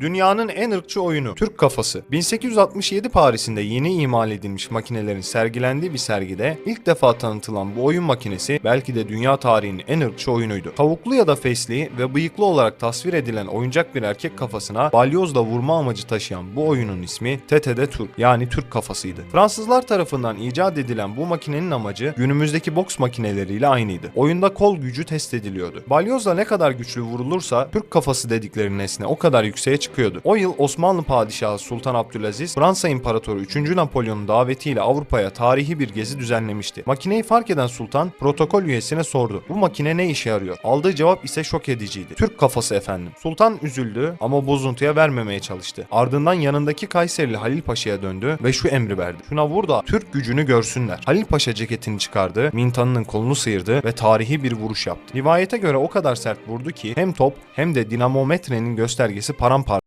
Dünyanın en ırkçı oyunu Türk Kafası. 1867 Paris'inde yeni imal edilmiş makinelerin sergilendiği bir sergide ilk defa tanıtılan bu oyun makinesi belki de dünya tarihinin en ırkçı oyunuydu. Tavuklu ya da fesli ve bıyıklı olarak tasvir edilen oyuncak bir erkek kafasına balyozla vurma amacı taşıyan bu oyunun ismi TTD Türk yani Türk kafasıydı. Fransızlar tarafından icat edilen bu makinenin amacı günümüzdeki boks makineleriyle aynıydı. Oyunda kol gücü test ediliyordu. Balyozla ne kadar güçlü vurulursa Türk kafası dedikleri nesne o kadar yükseğe çıkıyordu. O yıl Osmanlı Padişahı Sultan Abdülaziz, Fransa İmparatoru 3. Napolyon'un davetiyle Avrupa'ya tarihi bir gezi düzenlemişti. Makineyi fark eden sultan protokol üyesine sordu. Bu makine ne işe yarıyor? Aldığı cevap ise şok ediciydi. Türk kafası efendim. Sultan üzüldü ama bozuntuya vermemeye çalıştı. Ardından yanındaki Kayserili Halil Paşa'ya döndü ve şu emri verdi. Şuna vur da Türk gücünü görsünler. Halil Paşa ceketini çıkardı, Mintan'ın kolunu sıyırdı ve tarihi bir vuruş yaptı. Rivayete göre o kadar sert vurdu ki hem top hem de dinamometrenin göstergesi paramparça